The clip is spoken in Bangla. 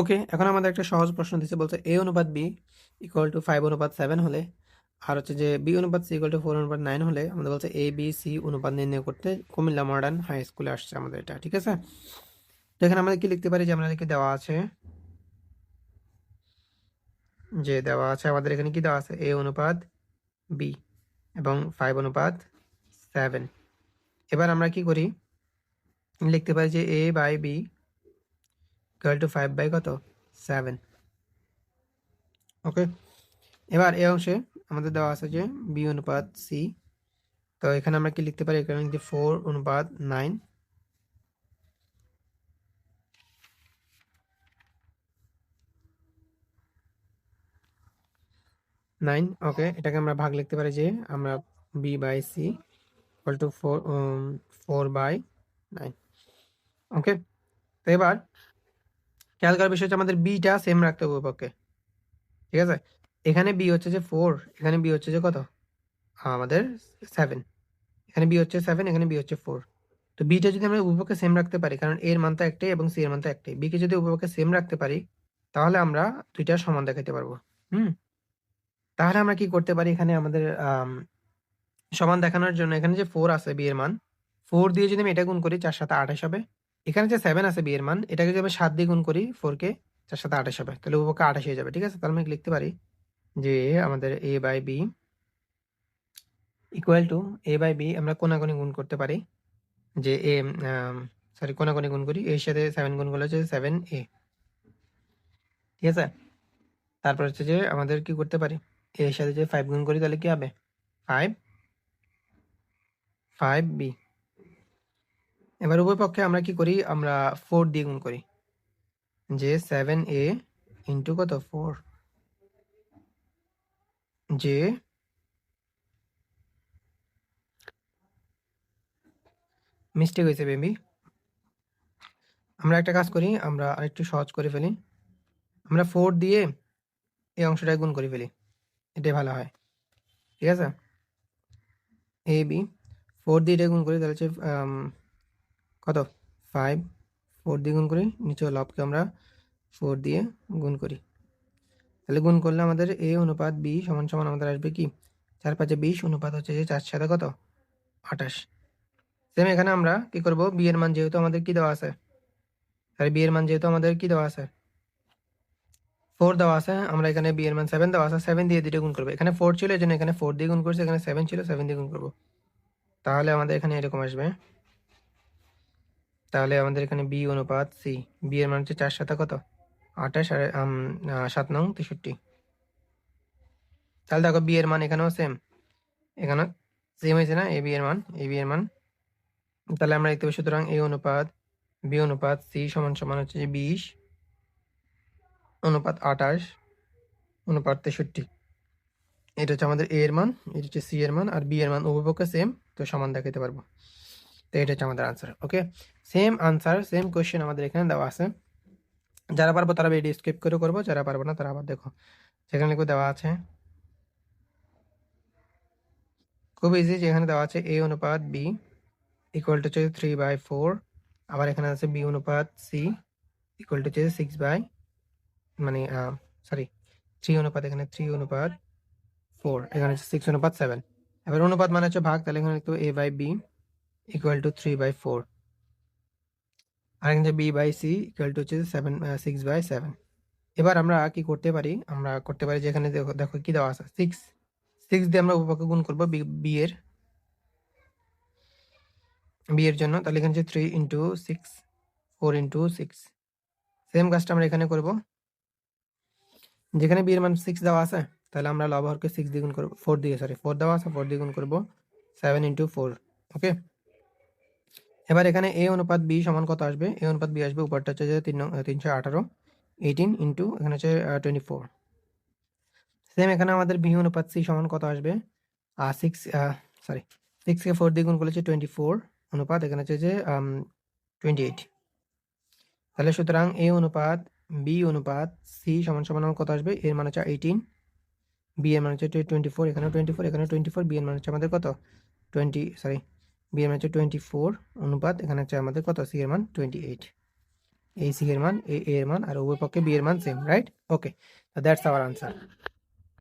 ওকে এখন আমাদের একটা সহজ প্রশ্ন দিচ্ছে বলছে এ অনুপাত বি ইকুয়াল টু ফাইভ অনুপাত সেভেন হলে, আর হচ্ছে যে বি অনুপাত সি ইকুয়াল টু ফোর অনুপাত নাইন হলে, আমাদের বলছে এ বি সি অনুপাত নির্ণয় করতে কুমিল্লা মডার্ন হাই স্কুলে আসছে আমাদের এটা, ঠিক আছে? তো এখানে আমাদের কি লিখতে পারি? যে আমাদেরকে দেওয়া আছে, যে দেওয়া আছে, আমাদের এখানে কি দেওয়া আছে? এ অনুপাত বি এবং ফাইভ অনুপাত সেভেন এবার আমরা কি করি? লিখতে পারি যে A by B equal to five by কত? সেভেন ওকে এবার এই অংশে আমাদের দেওয়া আছে যে বি অনুপাত সি তো এখানে আমরা কি লিখতে পারি? এখানে যে ফোর অনুপাত নাইন নাইন ওকে এটাকে আমরা ভাগ লিখতে পারি যে আমরা B by C equal to four four by nine okay তো এবার খেয়াল করার বিষয় হচ্ছে আমাদের বিটা সেম রাখতে হবে পক্ষে ঠিক আছে? এখানে বি হচ্ছে যে ফোর এখানে বি হচ্ছে যে কত? আমাদের সেভেন এখানে বি হচ্ছে সেভেন এখানে বি হচ্ছে ফোর তো বিটা যদি আমরা উপপক্ষে সেম রাখতে পারি, কারণ এর মান তো একটাই এবং সি এর মান তো একটাই। বিকে যদি উপপক্ষে সেম রাখতে পারি, তাহলে আমরা দুইটা সমান দেখাতে পারব। হুম? তাহলে আমরা কি করতে পারি এখানে আমাদের সমান দেখানোর জন্য এখানে যে ফোর আছে বি এর মান ফোর দিয়ে যদি আমি এটা গুণ করি, চার সাথে আঠাশ হবে। এখানে যে সেভেন আছে বি এর মান, এটাকে যদি আমি সাত দিয়ে গুণ করি ফোর কে চার সাথে আঠাশ হবে। তাহলে উপপক্ষে আঠাশ হয়ে যাবে, ঠিক আছে? তাহলে আমি লিখতে পারি যে আমাদের A by B equal to A by B আমরা কোনাগুনি গুণ করতে পারি যে এ সরি কোনাগুনি গুণ করি এর সাথে সেভেন গুণ করলে হচ্ছে সেভেন এ ঠিক আছে? তারপর হচ্ছে যে আমাদের কি করতে পারি? এর সাথে যে ফাইভ গুণ করি, তাহলে কি হবে? ফাইভ ফাইভ বি এবার উভয় পক্ষে আমরা কি করি? আমরা ফোর দিয়ে গুণ করি। যে সেভেন এ ইন্টু কত? ফোর যে মিস্টেক হয়েছে বেবি আমরা একটা কাজ করি, আমরা আরেকটু সহজ করে ফেলি। আমরা ফোর দিয়ে এই অংশটা গুণ করে ফেলি। এটাই ভালো হয়। ঠিক আছে? এ বি ফোর দিয়ে এটা গুণ করি, তাহলে হচ্ছে কত? ফাইভ ফোর দিয়ে গুণ করি নিচে লবকে আমরা ফোর দিয়ে গুণ করি। তাহলে গুণ করলে আমাদের এ অনুপাত বি সমান সমান আমাদের আসবে কি? চার পাঁচে বিশ, অনুপাত হচ্ছে যে চার সাথে কত? আঠাশ। সেম এখানে আমরা কি করব? বি এর মান যেহেতু আমাদের কি দেওয়া আছে? তাহলে বি এর মান যেহেতু আমাদের কি দেওয়া আছে? ফোর দেওয়া আছে, আমরা এখানে বি এর মান সেভেন দেওয়া আছে সেভেন দিয়ে দুটো গুণ করব। এখানে ফোর ছিল এই জন্য এখানে ফোর দিয়ে গুণ করছে, এখানে সেভেন ছিল সেভেন দিয়ে গুণ করব। তাহলে আমাদের এখানে এরকম আসবে। তাহলে আমাদের এখানে বি অনুপাত সি। বি এর মান হচ্ছে চার সাথে কত? আঠাশ আর সাত নং তেষট্টি। তাহলে দেখো বি এর মান এখানেও সেম এখানে সেম হয়েছে না? এ, বি এর মান, এ, বি এর মান। তাহলে আমরা দেখতে পাই সুতরাং এ অনুপাত, বি অনুপাত সি সমান সমান হচ্ছে যে বিশ, অনুপাত আঠাশ, অনুপাত তেষট্টি। এটা হচ্ছে আমাদের এ এর মান, এটা হচ্ছে সি এর মান, আর বি এর মান উভয়পক্ষে সেম তো সমান দেখাতে পারব। তো এটা হচ্ছে আমাদের answer okay same answer same question আমাদের এখানে দেওয়া আছে। যারা পারব তারা ভিডিও স্কিপ করে করব, যারা পারব না তারা আবার দেখো। সেখানে কেউ দেওয়া আছে। খুব ইজি যেখানে দেওয়া আছে এ অনুপাত বি ইকুয়াল টু হচ্ছে থ্রি বাই ফোর আবার এখানে আছে বি অনুপাত সি ইকুয়াল টু হচ্ছে সিক্স বাই মানে সরি থ্রি অনুপাত, এখানে থ্রি অনুপাত ফোর এখানে হচ্ছে সিক্স অনুপাত সেভেন এবার অনুপাত মানে হচ্ছে ভাগ, তাহলে এখানে লিখতে A by B equal to three by four আর এখানে B by C equal to হচ্ছে সেভেন সিক্স বাই সেভেন এবার আমরা কি করতে পারি? আমরা করতে পারি যে এখানে দেখো দেখো কি দেওয়া আছে? সিক্স সিক্স দিয়ে আমরা উপপক্ষে গুণ করব বি এর। বি এর জন্য, তাহলে এখানে হচ্ছে three into six four into six same কাজটা আমরা এখানে করব। যেখানে বি এর মান সিক্স দেওয়া আছে, তাহলে আমরা লবহরকে সিক্স দ্বিগুণ করব ফোর দিয়ে সরি ফোর দেওয়া আছে ফোর দ্বিগুণ করব সেভেন ইন্টু ফোর ওকে এবার এখানে এ অনুপাত বি সমান কত আসবে? এ অনুপাত বি আসবে, উপরটা হচ্ছে যে তিন তিনশো আঠারো এইটিন ইন্টু এখানে হচ্ছে টোয়েন্টি ফোর সেম এখানে আমাদের বি অনুপাত সি সমান কত আসবে? সিক্স সরি সিক্সকে ফোর দিয়ে গুণ করলে হচ্ছে টোয়েন্টি ফোর অনুপাত, এখানে হচ্ছে যে টোয়েন্টি এইট তাহলে সুতরাং এ অনুপাত, বি অনুপাত সি সমান সমান কত আসবে? এর মান হচ্ছে এইটিন বি এর মান হচ্ছে টোয়েন্টি ফোর এখানে টোয়েন্টি ফোর এখানে টোয়েন্টি ফোর বি এর মান হচ্ছে আমাদের কত? টোয়েন্টি সরি বি এর মান হচ্ছে টোয়েন্টি ফোর অনুপাত এখানে হচ্ছে আমাদের কত? সি এর মান টোয়েন্টি এইট এই সি এর মান এ এর মান, আর উভয় পক্ষে বি এর মান same right okay that's our answer